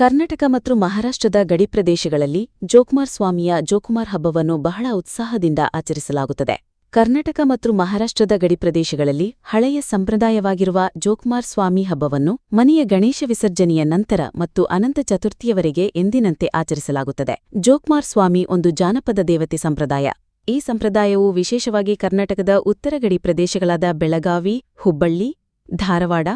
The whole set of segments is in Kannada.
ಕರ್ನಾಟಕ ಮತ್ತು ಮಹಾರಾಷ್ಟ್ರದ ಗಡಿ ಪ್ರದೇಶಗಳಲ್ಲಿ ಜೋಕುಮಾರ್ ಸ್ವಾಮಿಯ ಜೋಕುಮಾರ್ ಹಬ್ಬವನ್ನು ಬಹಳ ಉತ್ಸಾಹದಿಂದ ಆಚರಿಸಲಾಗುತ್ತದೆ. ಕರ್ನಾಟಕ ಮತ್ತು ಮಹಾರಾಷ್ಟ್ರದ ಗಡಿ ಪ್ರದೇಶಗಳಲ್ಲಿ ಹಳೆಯ ಸಂಪ್ರದಾಯವಾಗಿರುವ ಜೋಕುಮಾರ್ ಸ್ವಾಮಿ ಹಬ್ಬವನ್ನು ಮನೆಯ ಗಣೇಶ ವಿಸರ್ಜನೆಯ ನಂತರ ಮತ್ತು ಅನಂತ ಚತುರ್ಥಿಯವರೆಗೆ ಎಂದಿನಂತೆ ಆಚರಿಸಲಾಗುತ್ತದೆ. ಜೋಕುಮಾರ್ ಸ್ವಾಮಿ ಒಂದು ಜಾನಪದ ದೇವತೆ ಸಂಪ್ರದಾಯ. ಈ ಸಂಪ್ರದಾಯವು ವಿಶೇಷವಾಗಿ ಕರ್ನಾಟಕದ ಉತ್ತರ ಗಡಿ ಪ್ರದೇಶಗಳಾದ ಬೆಳಗಾವಿ, ಹುಬ್ಬಳ್ಳಿ, ಧಾರವಾಡ,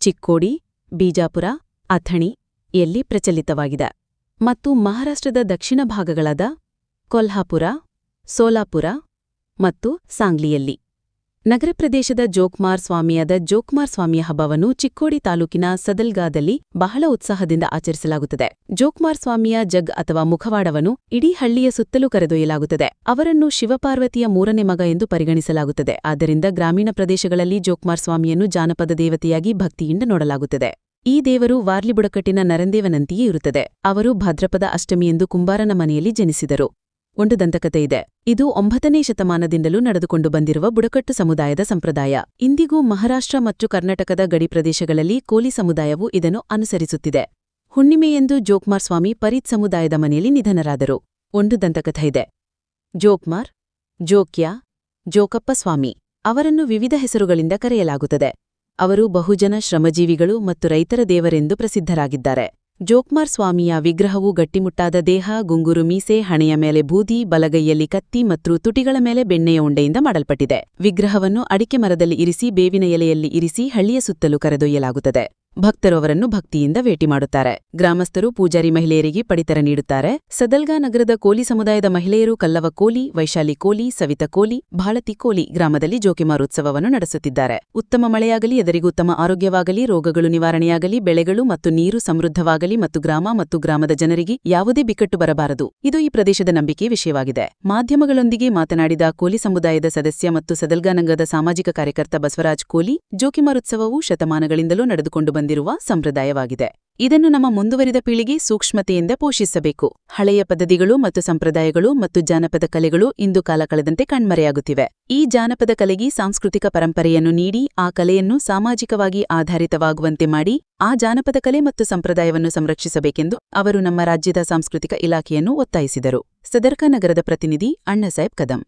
ಚಿಕ್ಕೋಡಿ, ಬೀಜಾಪುರ, ಅಥಣಿ ಯಲ್ಲಿ ಪ್ರಚಲಿತವಾಗಿದೆ ಮತ್ತು ಮಹಾರಾಷ್ಟ್ರದ ದಕ್ಷಿಣ ಭಾಗಗಳಾದ ಕೊಲ್ಹಾಪುರ, ಸೋಲಾಪುರ ಮತ್ತು ಸಾಂಗ್ಲಿಯಲ್ಲಿ. ನಗರ ಪ್ರದೇಶದ ಜೋಕ್ಮಾರ್ ಸ್ವಾಮಿಯಾದ ಜೋಕ್ಮಾರ್ ಸ್ವಾಮಿಯ ಹಬ್ಬವನ್ನು ಚಿಕ್ಕೋಡಿ ತಾಲೂಕಿನ ಸದಲ್ಗಾದಲ್ಲಿ ಬಹಳ ಉತ್ಸಾಹದಿಂದ ಆಚರಿಸಲಾಗುತ್ತದೆ. ಜೋಕ್ಮಾರ್ ಸ್ವಾಮಿಯ ಜಗ್ ಅಥವಾ ಮುಖವಾಡವನ್ನು ಇಡೀ ಹಳ್ಳಿಯ ಸುತ್ತಲೂ ಕರೆದೊಯ್ಯಲಾಗುತ್ತದೆ. ಅವರನ್ನು ಶಿವಪಾರ್ವತಿಯ ಮೂರನೇ ಮಗ ಎಂದು ಪರಿಗಣಿಸಲಾಗುತ್ತದೆ. ಆದ್ದರಿಂದ ಗ್ರಾಮೀಣ ಪ್ರದೇಶಗಳಲ್ಲಿ ಜೋಕ್ಮಾರ್ ಸ್ವಾಮಿಯನ್ನು ಜಾನಪದ ದೇವತೆಯಾಗಿ ಭಕ್ತಿಯಿಂದ ನೋಡಲಾಗುತ್ತದೆ. ಈ ದೇವರು ವಾರ್ಲಿ ಬುಡಕಟ್ಟಿನ ನರಂದೇವನಂತೆಯೇ ಇರುತ್ತದೆ. ಅವರು ಭಾದ್ರಪದ ಅಷ್ಟಮಿಯೆಂದು ಕುಂಬಾರನ ಮನೆಯಲ್ಲಿ ಜನಿಸಿದರು. ಒಂದು ದಂತಕತೆ ಇದೆ. ಇದು ಒಂಬತ್ತನೇ ಶತಮಾನದಿಂದಲೂ ನಡೆದುಕೊಂಡು ಬಂದಿರುವ ಬುಡಕಟ್ಟು ಸಮುದಾಯದ ಸಂಪ್ರದಾಯ. ಇಂದಿಗೂ ಮಹಾರಾಷ್ಟ್ರ ಮತ್ತು ಕರ್ನಾಟಕದ ಗಡಿ ಪ್ರದೇಶಗಳಲ್ಲಿ ಕೋಲಿ ಸಮುದಾಯವು ಇದನ್ನು ಅನುಸರಿಸುತ್ತಿದೆ. ಹುಣ್ಣಿಮೆಯೆಂದು ಜೋಕ್ಮಾರ್ ಸ್ವಾಮಿ ಪರೀತ್ ಸಮುದಾಯದ ಮನೆಯಲ್ಲಿ ನಿಧನರಾದರು. ಒಂದು ದಂತಕಥೆ ಇದೆ. ಜೋಕ್ಮಾರ್, ಜೋಕ್ಯ, ಜೋಕಪ್ಪ ಸ್ವಾಮಿ ಅವರನ್ನು ವಿವಿಧ ಹೆಸರುಗಳಿಂದ ಕರೆಯಲಾಗುತ್ತದೆ. ಅವರು ಬಹುಜನ ಶ್ರಮಜೀವಿಗಳು ಮತ್ತು ರೈತರ ದೇವರೆಂದು ಪ್ರಸಿದ್ಧರಾಗಿದ್ದಾರೆ. ಜೋಕ್ಮಾರ್ ಸ್ವಾಮಿಯ ವಿಗ್ರಹವು ಗಟ್ಟಿಮುಟ್ಟಾದ ದೇಹ, ಗುಂಗುರು ಮೀಸೆ, ಹಣೆಯ ಮೇಲೆ ಬೂದಿ, ಬಲಗೈಯಲ್ಲಿ ಕತ್ತಿ ಮತ್ತು ತುಟಿಗಳ ಮೇಲೆ ಬೆಣ್ಣೆಯ ಉಂಡೆಯಿಂದ ಮಾಡಲ್ಪಟ್ಟಿದೆ. ವಿಗ್ರಹವನ್ನು ಅಡಿಕೆ ಮರದಲ್ಲಿ ಇರಿಸಿ ಬೇವಿನ ಎಲೆಯಲ್ಲಿ ಇರಿಸಿ ಹಳ್ಳಿಯ ಸುತ್ತಲೂ ಕರೆದೊಯ್ಯಲಾಗುತ್ತದೆ. ಭಕ್ತರು ಅವರನ್ನು ಭಕ್ತಿಯಿಂದ ಭೇಟಿ ಮಾಡುತ್ತಾರೆ. ಗ್ರಾಮಸ್ಥರು ಪೂಜಾರಿ ಮಹಿಳೆಯರಿಗೆ ಪಡಿತರ ನೀಡುತ್ತಾರೆ. ಸದಲ್ಗಾ ನಗರದ ಕೋಲಿ ಸಮುದಾಯದ ಮಹಿಳೆಯರು ಕಲ್ಲವ ಕೋಲಿ, ವೈಶಾಲಿ ಕೋಲಿ, ಸವಿತ ಕೋಲಿ, ಭಾಳತಿ ಕೋಲಿ ಗ್ರಾಮದಲ್ಲಿ ಜೋಕಿಮಾರೋತ್ಸವವನ್ನು ನಡೆಸುತ್ತಿದ್ದಾರೆ. ಉತ್ತಮ ಮಳೆಯಾಗಲಿ, ಎದರಿಗೂ ಉತ್ತಮ ಆರೋಗ್ಯವಾಗಲಿ, ರೋಗಗಳು ನಿವಾರಣೆಯಾಗಲಿ, ಬೆಳೆಗಳು ಮತ್ತು ನೀರು ಸಮೃದ್ಧವಾಗಲಿ ಮತ್ತು ಗ್ರಾಮ ಮತ್ತು ಗ್ರಾಮದ ಜನರಿಗೆ ಯಾವುದೇ ಬಿಕ್ಕಟ್ಟು ಬರಬಾರದು. ಇದು ಈ ಪ್ರದೇಶದ ನಂಬಿಕೆ ವಿಷಯವಾಗಿದೆ. ಮಾಧ್ಯಮಗಳೊಂದಿಗೆ ಮಾತನಾಡಿದ ಕೋಲಿ ಸಮುದಾಯದ ಸದಸ್ಯ ಮತ್ತು ಸದಲ್ಗಾನಂಗದ ಸಾಮಾಜಿಕ ಕಾರ್ಯಕರ್ತ ಬಸವರಾಜ್ ಕೋಲಿ ಜೋಕಿಮಾರೋತ್ಸವವು ಶತಮಾನಗಳಿಂದಲೂ ನಡೆದುಕೊಂಡು ಬಂದಿರುವ ಸಂಪ್ರದಾಯವಾಗಿದೆ. ಇದನ್ನು ನಮ್ಮ ಮುಂದುವರಿದ ಪೀಳಿಗೆ ಸೂಕ್ಷ್ಮತೆಯಿಂದ ಪೋಷಿಸಬೇಕು. ಹಳೆಯ ಪದ್ಧತಿಗಳು ಮತ್ತು ಸಂಪ್ರದಾಯಗಳು ಮತ್ತು ಜಾನಪದ ಕಲೆಗಳು ಇಂದು ಕಾಲ ಕಳೆದಂತೆ ಕಣ್ಮರೆಯಾಗುತ್ತಿವೆ. ಈ ಜಾನಪದ ಕಲೆಗೆ ಸಾಂಸ್ಕೃತಿಕ ಪರಂಪರೆಯನ್ನು ನೀಡಿ, ಆ ಕಲೆಯನ್ನು ಸಾಮಾಜಿಕವಾಗಿ ಆಧಾರಿತವಾಗುವಂತೆ ಮಾಡಿ, ಆ ಜಾನಪದ ಕಲೆ ಮತ್ತು ಸಂಪ್ರದಾಯವನ್ನು ಸಂರಕ್ಷಿಸಬೇಕೆಂದು ಅವರು ನಮ್ಮ ರಾಜ್ಯದ ಸಾಂಸ್ಕೃತಿಕ ಇಲಾಖೆಯನ್ನು ಒತ್ತಾಯಿಸಿದರು. ಸದರ್ಕ ನಗರದ ಪ್ರತಿನಿಧಿ ಅಣ್ಣಸಾಹೇಬ್ ಕದಂ.